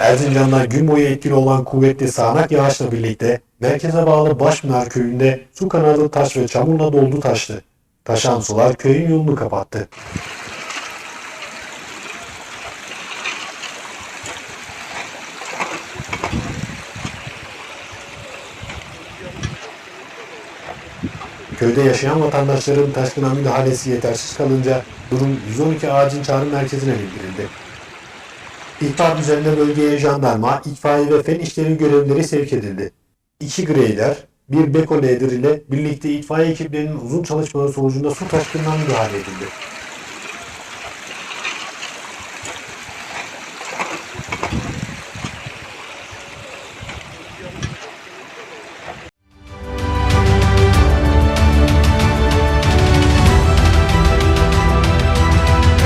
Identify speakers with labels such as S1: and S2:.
S1: Erzincan'da gün boyu etkili olan kuvvetli sağanak yağışla birlikte merkeze bağlı Başpınar köyünde su kanalı taş ve çamurla doldu taştı. Taşan sular köyün yolunu kapattı. Köyde yaşayan vatandaşların taşkına müdahalesi yetersiz kalınca durum 112 acil çağrı merkezine bildirildi. İhbar üzerine bölgeye jandarma, itfaiye ve fen işleri görevlileri sevk edildi. İki greyler, bir beko lader ile birlikte itfaiye ekiplerinin uzun çalışmaları sonucunda su taşkınına müdahale edildi.